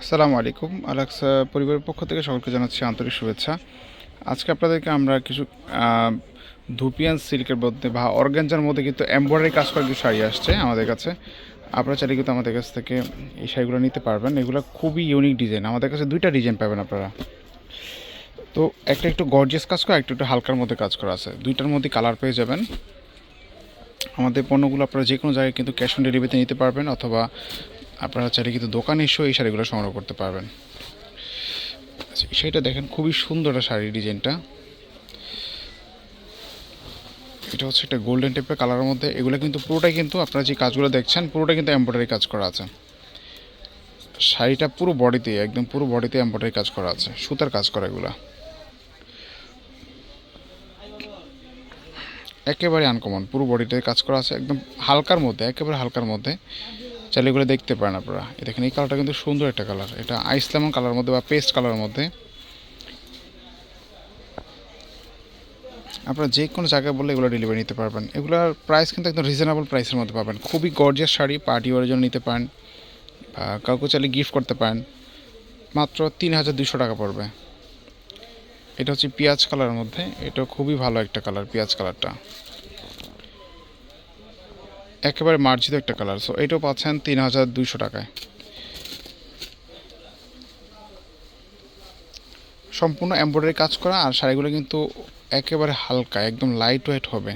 আসসালামু আলাইকুম। আলাক্সা পরিবারের পক্ষ থেকে সকলকে জানাচ্ছি আন্তরিক শুভেচ্ছা। আজকে আপনাদেরকে আমরা কিছু ধুপিয়ান সিল্কের মধ্যে বা অর্গ্যানজার মধ্যে কিন্তু এমব্রয়ডারি কাজ করা কিছু শাড়ি আসছে আমাদের কাছে। আপনারা চাইলে কিন্তু আমাদের কাছ থেকে এই শাড়িগুলো নিতে পারবেন। এগুলো খুবই ইউনিক ডিজাইন আমাদের কাছে দুইটা ডিজাইন পাবেন আপনারা। তো একটা একটু গর্জিয়াস কাজ করা, একটা একটু হালকার মধ্যে কাজ করা আছে। দুইটার মধ্যে কালার পেয়ে যাবেন। আমাদের পণ্যগুলো আপনারা যে কোনো জায়গায় কিন্তু ক্যাশ অন ডেলিভারিতে নিতে পারবেন অথবা আপনারা চাইলে কিন্তু দোকানে এসেও এই শাড়িগুলো সংগ্রহ করতে পারবেন। আচ্ছা, সেটা দেখেন খুবই সুন্দর একটা শাড়ি ডিজাইনটা। এটা হচ্ছে একটা গোল্ডেন টাইপের কালারের মধ্যে। এগুলো কিন্তু পুরোটাই কিন্তু আপনারা যে কাজগুলো দেখছেন পুরোটাই কিন্তু এমব্রয়ডারি কাজ করা আছে। শাড়িটা পুরো বডিতে একদম পুরো বডিতে এমব্রয়ডারি কাজ করা আছে। সুতার কাজ করা এগুলা। একেবারে আনকমন পুরো বডিতে কাজ করা আছে। একদম হালকার মধ্যে একেবারে হালকার মধ্যে। চাইলে এগুলো দেখতে পারেন আপনারা। দেখেন, এই কালারটা কিন্তু সুন্দর একটা কালার এটা আইস লেমন কালারের মধ্যে বা পেস্ট কালারের মধ্যে। আপনারা যে কোনো জায়গায় বললে এগুলো ডেলিভারি নিতে পারবেন। এগুলোর প্রাইস কিন্তু একদম রিজনেবল প্রাইসের মধ্যে পাবেন। খুবই গর্জিয়াস শাড়ি পার্টি ওয়ারের জন্য নিতে পারেন বা কাউকে চাইলে গিফট করতে পারেন। মাত্র তিন হাজার দুশো টাকা পড়বে। এটা হচ্ছে পেঁয়াজ কালারের মধ্যে। এটা খুবই ভালো একটা কালার পেঁয়াজ কালারটা একেবারে মার্জিত একটা কালার। সো এটাও পাচ্ছেন তিন হাজার দুইশো টাকায়। সম্পূর্ণ এমব্রয়ডারি কাজ করা, আর শাড়িগুলো কিন্তু একেবারে হালকা, একদম লাইট ওয়েট হবে।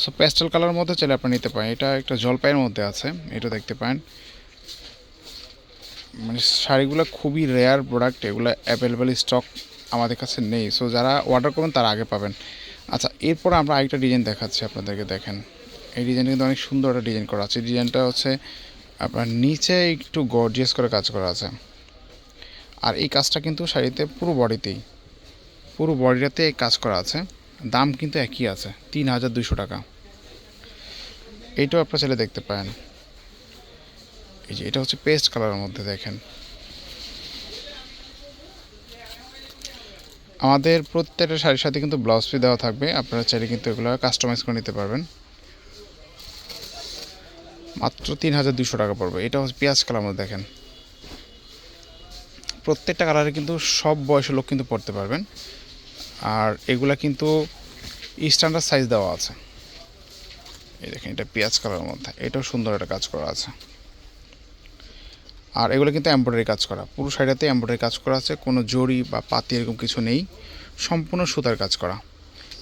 সো প্যাস্টেল কালারের মধ্যে চাইলে আপনি নিতে পারেন। এটা একটা জলপাইয়ের মধ্যে আছে, এটা দেখতে পারেন। মানে শাড়িগুলো খুবই রেয়ার প্রোডাক্ট এগুলো অ্যাভেলেবেল স্টক আমাদের কাছে নেই। সো যারা অর্ডার করবেন তারা আগে পাবেন। আচ্ছা এরপর আমরা আরেকটা ডিজাইন দেখাচ্ছি আপনাদেরকে, দেখেন। এই ডিজাইনটা কিন্তু অনেক সুন্দর একটা ডিজাইন করা আছে। ডিজাইনটা হচ্ছে আপনার নিচে একটু গর্জিয়াস করে কাজ করা আছে। আর এই কাজটা কিন্তু শাড়িতে পুরো বডিতেই পুরো বডিটাতে কাজ করা আছে। দাম কিন্তু একই আছে, তিন হাজার দুশো টাকা। এইটাও আপনার ছেলে দেখতে পারেন। এই যে এটা হচ্ছে পেস্ট কালারের মধ্যে দেখেন। আমাদের প্রত্যেকটা শাড়ির সাথে কিন্তু ব্লাউজ পিস দেওয়া থাকবে। আপনারা চাইলে কিন্তু এগুলো কাস্টমাইজ করে নিতে পারবেন। মাত্র তিন হাজার দুশো টাকা পড়বে। এটা হচ্ছে পেঁয়াজ কালার মধ্যে দেখেন। প্রত্যেকটা কালারে কিন্তু সব বয়সের লোক কিন্তু পড়তে পারবেন। আর এগুলা কিন্তু স্ট্যান্ডার্ড সাইজ দেওয়া আছে। এই দেখেন, এটা পেঁয়াজ কালারের মধ্যে। এটাও সুন্দর একটা কাজ করা আছে। আর এগুলো কিন্তু এমব্রয়ডারি কাজ করা। পুরো শাড়িতে এমব্রয়ডারি কাজ করা আছে। কোনো জড়ি বা পাতি এরকম কিছু নেই। সম্পূর্ণ সুতার কাজ করা।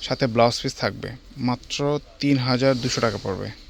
সাথে ব্লাউজ পিস থাকবে। মাত্র তিন হাজার দুশো টাকা পড়বে।